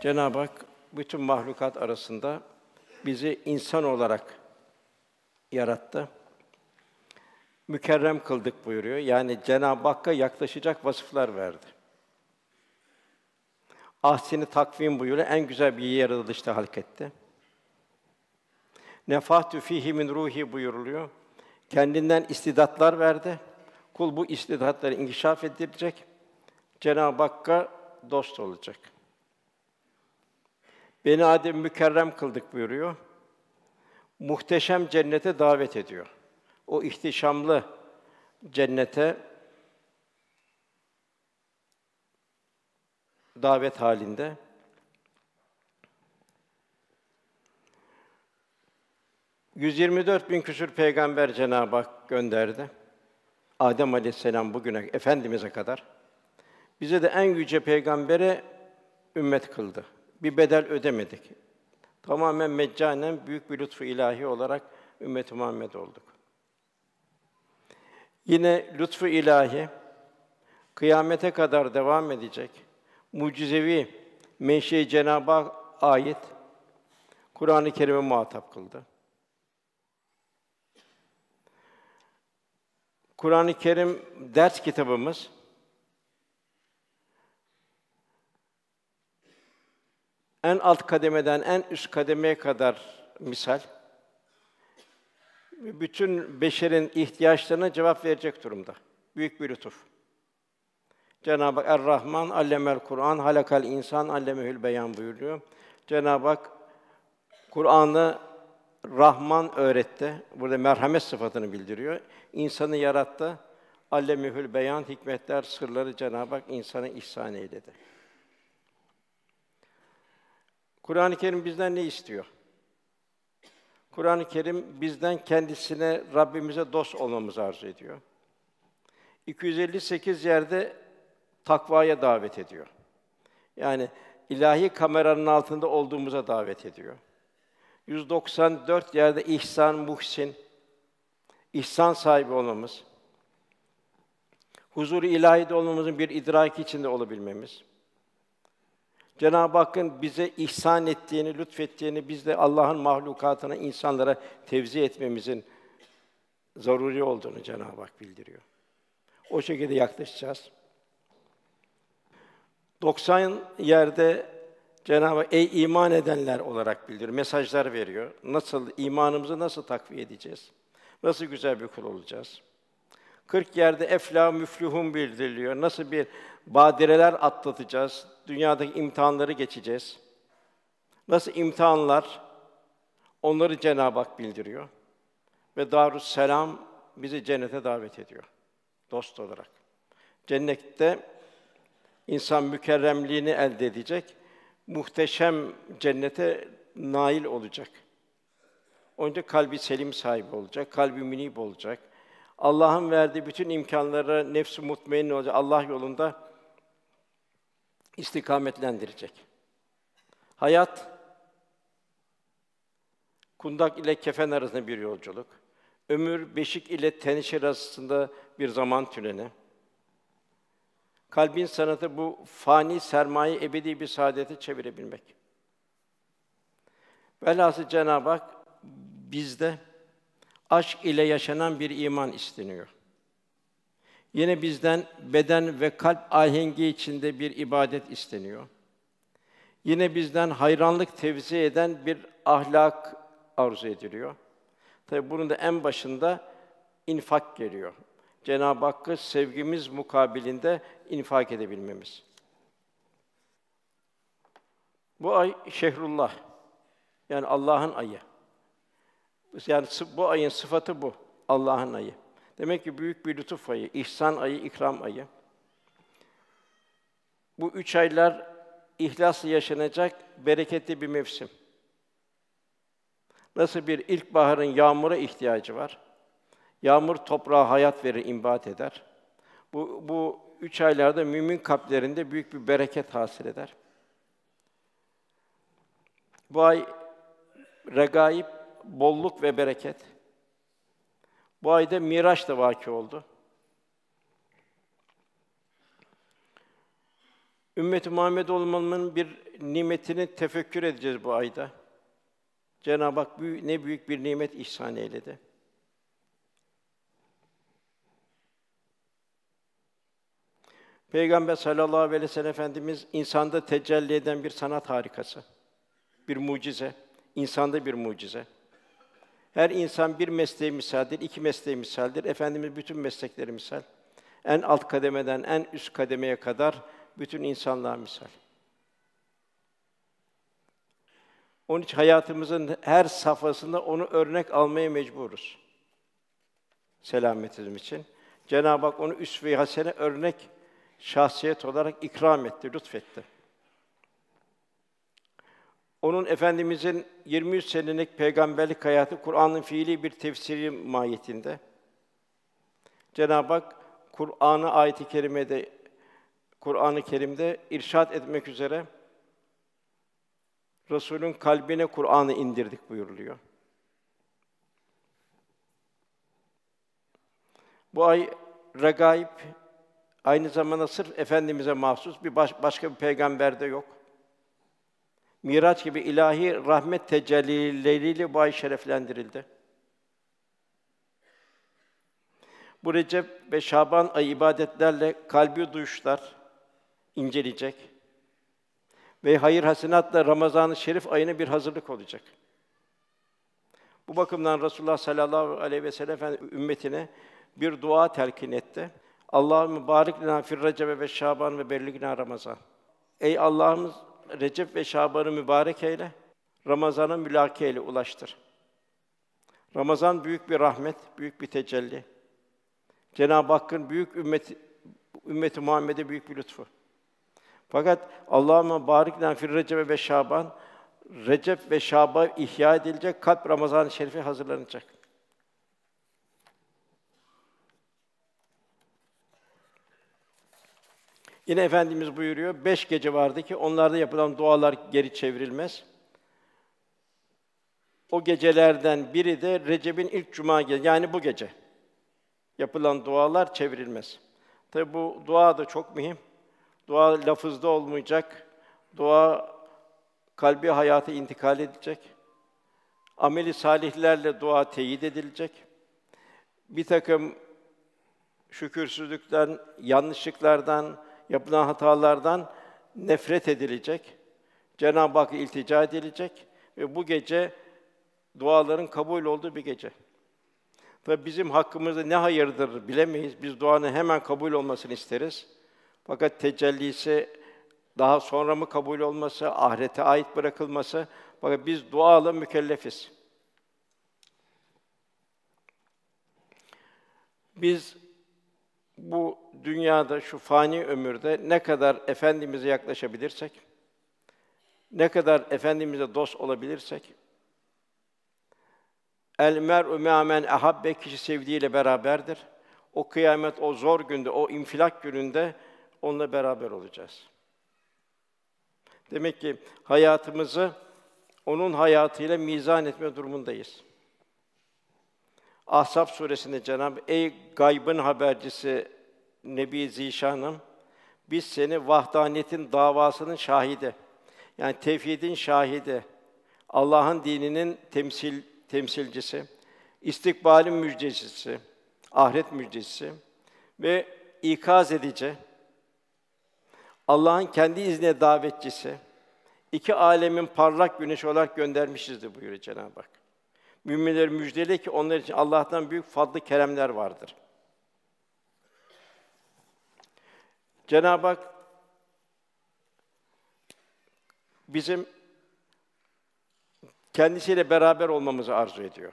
Cenab-ı Hak bütün mahlukat arasında bizi insan olarak yarattı. Mükerrem kıldık buyuruyor. Yani Cenab-ı Hakk'a yaklaşacak vasıflar verdi. Ahsini takvim buyuruyor. En güzel bir yaratılışta halk etti. Nefahtü fihi min ruhi buyuruluyor. Kendinden istidatlar verdi. Kul bu istidatları inkişaf ettirecek. Cenab-ı Hakk'a dost olacak. Beni Adem mükerrem kıldık buyuruyor. Muhteşem cennete davet ediyor. O ihtişamlı cennete davet halinde. ...124 bin küsur peygamber Cenab-ı Hak gönderdi. Adem Aleyhisselam bugüne efendimize kadar bize de en yüce peygambere ümmet kıldı. Bir bedel ödemedik. Tamamen meccanen büyük bir lütfu ilahi olarak ümmet Muhammed olduk. Yine lütfu ilahi kıyamete kadar devam edecek. Mucizevi menşei Cenab-ı Hak ait Kur'an-ı Kerim'e muhatap kıldı. Kur'an-ı Kerim ders kitabımız en alt kademeden en üst kademeye kadar misal bütün beşerin ihtiyaçlarına cevap verecek durumda. Büyük bir lütuf. Cenab-ı Hak Er-Rahman allemel Kur'an halakal insan allemehül beyan buyuruyor. Cenab-ı Hak Kur'an'ı Rahman öğretti. Burada merhamet sıfatını bildiriyor. İnsanı yarattı. Allemehül beyan hikmetler, sırları Cenab-ı Hak insana ihsan eyledi. Kur'an-ı Kerim bizden ne istiyor? Kur'an-ı Kerim bizden kendisine Rabbimize dost olmamızı arzu ediyor. 258 yerde takvaya davet ediyor. Yani ilahi kameranın altında olduğumuza davet ediyor. 194 yerde ihsan, muhsin, ihsan sahibi olmamız, huzur-u ilahide olmamızın bir idraki içinde olabilmemiz, Cenab-ı Hakk'ın bize ihsan ettiğini, lütfettiğini, biz de Allah'ın mahlukatına, insanlara tevzi etmemizin zaruri olduğunu Cenab-ı Hak bildiriyor. O şekilde yaklaşacağız. 90 yerde Cenab-ı Hak ey iman edenler olarak bildiriyor, mesajlar veriyor. Nasıl imanımızı nasıl takviye edeceğiz? Nasıl güzel bir kul olacağız? 40 yerde efla müflühun bildiriliyor. Nasıl bir badireler atlatacağız? Dünyadaki imtihanları geçeceğiz. Nasıl imtihanlar? Onları Cenab-ı Hak bildiriyor. Ve Darus Selam bizi cennete davet ediyor dost olarak. Cennette insan mükerremliğini elde edecek, muhteşem cennete nail olacak. Önce kalbi selim sahibi olacak, kalbi münib olacak. Allah'ın verdiği bütün imkanlara nefsi mutmain olacak. Allah yolunda istikametlendirecek. Hayat kundak ile kefen arasında bir yolculuk. Ömür beşik ile tenişir arasında bir zaman tüneli. Kalbin sanatı bu fani sermaye ebedi bir saadete çevirebilmek. Velhâsıl Cenab-ı Hak bizde aşk ile yaşanan bir iman isteniyor. Yine bizden beden ve kalp ahengi içinde bir ibadet isteniyor. Yine bizden hayranlık tevzi eden bir ahlak arzu ediliyor. Tabi bunun da en başında infak geliyor. Cenab-ı Hakk'ı sevgimiz mukabilinde infak edebilmemiz. Bu ay şehrullah. Yani Allah'ın ayı. Yani bu ayın sıfatı bu. Allah'ın ayı. Demek ki büyük bir lütuf ayı, ihsan ayı, ikram ayı. Bu üç aylar ihlasla yaşanacak bereketli bir mevsim. Nasıl bir ilkbaharın yağmura ihtiyacı var? Yağmur toprağa hayat verir, imbat eder. Bu, bu üç aylarda mümin kalplerinde büyük bir bereket hasıl eder. Bu ay regaib, bolluk ve bereket. Bu ayda Miraç da vaki oldu. Ümmet-i Muhammed olmanın bir nimetini tefekkür edeceğiz bu ayda. Cenab-ı Hak ne büyük bir nimet ihsan eyledi. Peygamber sallallahu aleyhi ve sellem Efendimiz insanda tecelli eden bir sanat harikası. Bir mucize, insanda bir mucize. Her insan bir mesleği misaldir, iki mesleği misaldir. Efendimiz bütün meslekleri misal. En alt kademeden en üst kademeye kadar bütün insanlığa misal. Onun için hayatımızın her safhasında onu örnek almaya mecburuz. Selametimiz için. Cenab-ı Hak onu üsve-i hasene örnek şahsiyet olarak ikram etti, lütfetti. Onun efendimizin 23 senelik peygamberlik hayatı Kur'an'ın fiili bir tefsiri mahiyetinde. Cenab-ı Hak Kur'an'ı ayet-i kerimede Kur'an-ı Kerim'de irşat etmek üzere Resul'ün kalbine Kur'an'ı indirdik buyuruluyor. Bu ay regaib aynı zamanda sırf efendimize mahsus bir baş, başka bir peygamberde yok. Miraç gibi ilahi rahmet tecellileriyle bu ay şereflendirildi. Bu Recep ve Şaban ay ibadetlerle kalbi duyuşlar inceleyecek ve hayır hasenatla Ramazan-ı Şerif ayına bir hazırlık olacak. Bu bakımdan Resulullah sallallahu aleyhi ve sellem Efendimiz ümmetine bir dua telkin etti. Allahümme barik lena fir ve Şaban ve belligna Ramazan. Ey Allah'ımız Recep ve Şaban'ı mübarek eyle. Ramazan'ı mülaki eyle, ulaştır. Ramazan büyük bir rahmet, büyük bir tecelli. Cenab-ı Hakk'ın büyük ümmet ümmeti Muhammed'e büyük bir lütfu. Fakat Allahümme barik lena fir Recep ve Şaban Recep ve Şaban ihya edilecek, kalp Ramazan-ı Şerif'e hazırlanacak. Yine Efendimiz buyuruyor, beş gece vardı ki onlarda yapılan dualar geri çevrilmez. O gecelerden biri de Recep'in ilk cuma gece, yani bu gece yapılan dualar çevrilmez. Tabi bu dua da çok mühim. Dua lafızda olmayacak. Dua kalbi hayata intikal edecek. Ameli salihlerle dua teyit edilecek. Bir takım şükürsüzlükten, yanlışlıklardan, yapılan hatalardan nefret edilecek. Cenab-ı Hakk'a iltica edilecek ve bu gece duaların kabul olduğu bir gece. Tabi bizim hakkımızda ne hayırdır bilemeyiz. Biz duanın hemen kabul olmasını isteriz. Fakat tecellisi daha sonra mı kabul olması, ahirete ait bırakılması. Fakat biz duayla mükellefiz. Biz bu dünyada şu fani ömürde ne kadar efendimize yaklaşabilirsek, ne kadar efendimize dost olabilirsek, el mer'u me'amen ahabbe kişi sevdiğiyle beraberdir. O kıyamet, o zor günde, o infilak gününde onunla beraber olacağız. Demek ki hayatımızı onun hayatıyla mizan etme durumundayız. Ahzab suresinde Cenab-ı Ey gaybın habercisi Nebi Zişanım biz seni vahdaniyetin davasının şahidi. Yani tevhidin şahidi. Allah'ın dininin temsil temsilcisi, istikbalin müjdecisi, ahiret müjdecisi ve ikaz edici, Allah'ın kendi izniyle davetçisi, iki alemin parlak güneşi olarak göndermişizdir buyuruyor Cenab-ı Hak. Müminler müjdeli ki onlar için Allah'tan büyük fadlı keremler vardır. Cenab-ı Hak bizim kendisiyle beraber olmamızı arzu ediyor.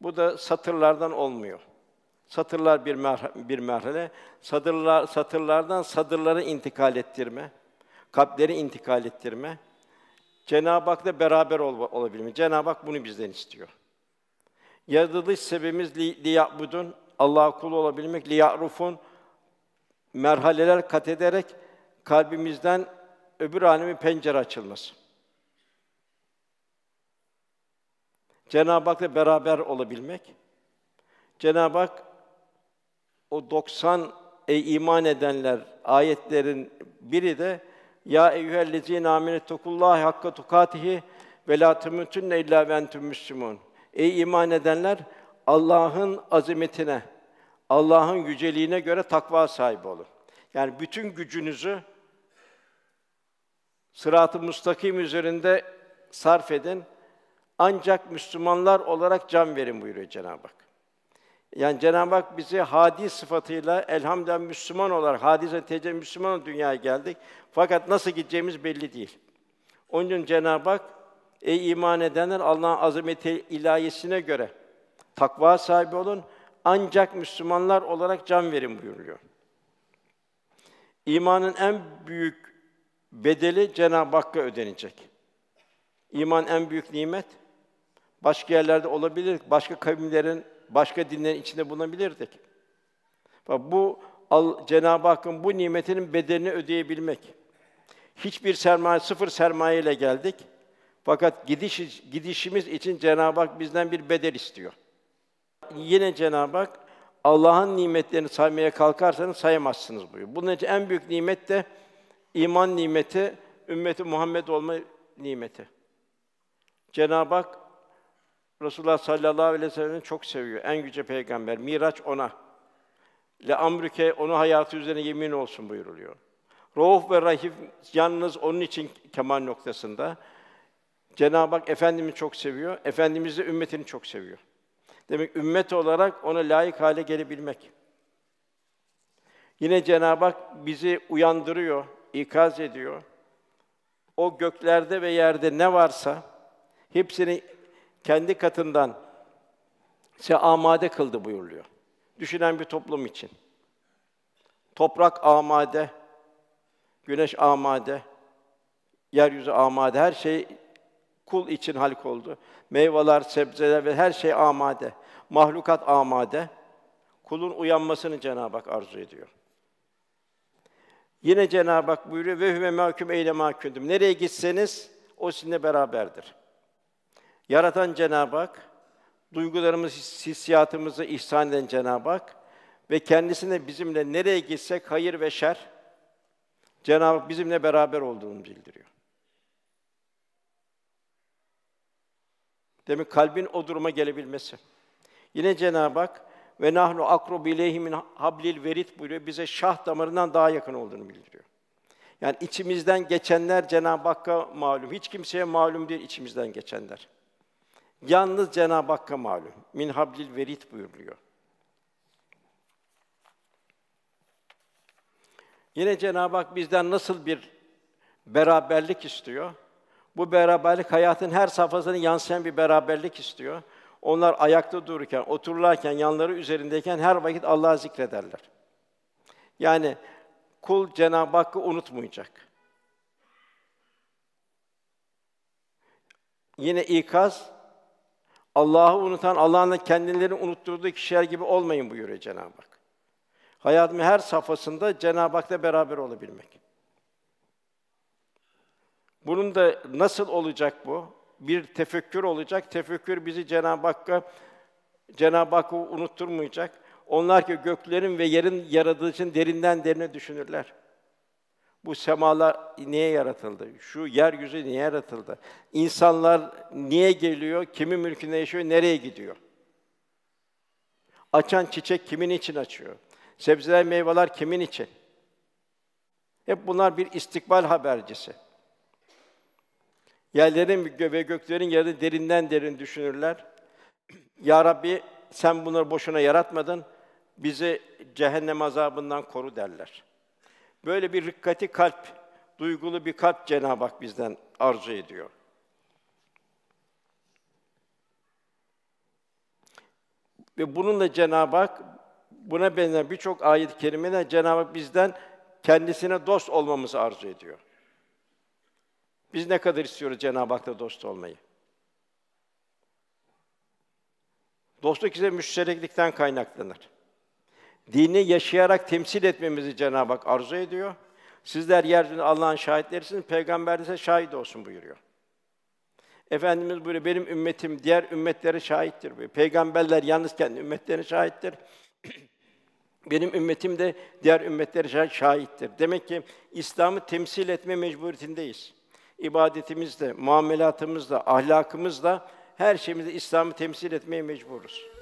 Bu da satırlardan olmuyor. Satırlar bir merhale, bir merhale. Satırlar satırlardan sadırları intikal ettirme, kalpleri intikal ettirme. Cenab-ı Hak'la beraber ol, olabilme. Cenab-ı Hak bunu bizden istiyor. Yaratılış sebebimiz li, liyabudun Allah'a kul olabilmek, liyarufun merhaleler kat ederek kalbimizden öbür alemi pencere açılması. Cenab-ı Hak'la beraber olabilmek. Cenab-ı Hak o 90 ey iman edenler ayetlerin biri de ya eyyühellezîne âmenettukullâhe hakka tukâtihi ve lâ temûtunne illâ ve entüm müslümûn. Ey iman edenler Allah'ın azametine, Allah'ın yüceliğine göre takva sahibi olun. Yani bütün gücünüzü sırat-ı müstakim üzerinde sarf edin. Ancak Müslümanlar olarak can verin buyuruyor Cenab-ı Hak. Yani Cenab-ı Hak bizi hadi sıfatıyla elhamdülillah Müslüman olarak hadis netice Müslüman dünyaya geldik. Fakat nasıl gideceğimiz belli değil. Onun için Cenab-ı Hak ey iman edenler Allah'ın azameti ilahiyesine göre takva sahibi olun. Ancak Müslümanlar olarak can verin buyuruyor. İmanın en büyük bedeli Cenab-ı Hakk'a ödenecek. İman en büyük nimet. Başka yerlerde olabilir, başka kavimlerin, başka dinlerin içinde bulunabilirdik. Bu Cenab-ı Hakk'ın bu nimetinin bedelini ödeyebilmek. Hiçbir sermaye, sıfır sermaye ile geldik. Fakat gidiş, gidişimiz için Cenab-ı Hak bizden bir bedel istiyor. Yine Cenab-ı Hak Allah'ın nimetlerini saymaya kalkarsanız sayamazsınız buyuruyor. Bunun için en büyük nimet de iman nimeti, ümmeti Muhammed olma nimeti. Cenab-ı Hak Resulullah sallallahu aleyhi ve sellem'i çok seviyor. En yüce peygamber. Miraç ona. Le amrüke onu hayatı üzerine yemin olsun buyuruluyor. Rauf ve Rahim yalnız onun için kemal noktasında. Cenab-ı Hak Efendimizi çok seviyor. Efendimiz de ümmetini çok seviyor. Demek ümmet olarak ona layık hale gelebilmek. Yine Cenab-ı Hak bizi uyandırıyor, ikaz ediyor. O göklerde ve yerde ne varsa hepsini kendi katından size amade kıldı buyuruluyor. Düşünen bir toplum için. Toprak amade, güneş amade, yeryüzü amade, her şey kul için halik oldu. Meyveler, sebzeler ve her şey amade. Mahlukat amade. Kulun uyanmasını Cenab-ı Hak arzu ediyor. Yine Cenab-ı Hak buyuruyor ve huve mahkum eyle mahkundum. Nereye gitseniz o sizinle beraberdir. Yaratan Cenab-ı Hak, duygularımız, hissiyatımızı ihsan eden Cenab-ı Hak ve kendisine bizimle nereye gitsek hayır ve şer Cenab-ı Hak bizimle beraber olduğunu bildiriyor. Demek kalbin o duruma gelebilmesi. Yine Cenab-ı Hak ve nahnu akrobu ileyhi hablil verit buyuruyor. Bize şah damarından daha yakın olduğunu bildiriyor. Yani içimizden geçenler Cenab-ı Hakk'a malum. Hiç kimseye malum değil içimizden geçenler. Yalnız Cenab-ı Hakk'a malum. Min hablil verit buyuruluyor. Yine Cenab-ı Hak bizden nasıl bir beraberlik istiyor? Bu beraberlik hayatın her safhasını yansıyan bir beraberlik istiyor. Onlar ayakta dururken, otururlarken, yanları üzerindeyken her vakit Allah'ı zikrederler. Yani kul Cenab-ı Hakk'ı unutmayacak. Yine ikaz Allah'ı unutan, Allah'ın kendilerini unutturduğu kişiler gibi olmayın buyuruyor Cenab-ı Hak. Hayatımın her safhasında Cenab-ı Hak'la beraber olabilmek. Bunun da nasıl olacak bu? Bir tefekkür olacak. Tefekkür bizi Cenab-ı Hakk'a Cenab-ı Hakk'ı unutturmayacak. Onlar ki göklerin ve yerin yaradığı için derinden derine düşünürler. Bu semalar niye yaratıldı? Şu yeryüzü niye yaratıldı? İnsanlar niye geliyor? Kimin mülkünde yaşıyor? Nereye gidiyor? Açan çiçek kimin için açıyor? Sebzeler, meyveler kimin için? Hep bunlar bir istikbal habercisi. Yerlerin ve göklerin yeri derinden derin düşünürler. Ya Rabbi sen bunları boşuna yaratmadın. Bizi cehennem azabından koru derler. Böyle bir rikkati kalp, duygulu bir kalp Cenab-ı Hak bizden arzu ediyor. Ve bununla Cenab-ı Hak buna benzer birçok ayet-i kerimede Cenab-ı Hak bizden kendisine dost olmamızı arzu ediyor. Biz ne kadar istiyoruz Cenab-ı Hak'la dost olmayı? Dostluk ise müştereklikten kaynaklanır. Dini yaşayarak temsil etmemizi Cenab-ı Hak arzu ediyor. Sizler yeryüzünde Allah'ın şahitlerisiniz, peygamber ise şahit olsun buyuruyor. Efendimiz buyuruyor, benim ümmetim diğer ümmetlere şahittir buyuruyor. Peygamberler yalnız kendi ümmetlerine şahittir. Benim ümmetim de diğer ümmetlere şahittir. Demek ki İslam'ı temsil etme mecburiyetindeyiz. İbadetimizde, muamelatımızda, ahlakımızda her şeyimizde İslam'ı temsil etmeye mecburuz.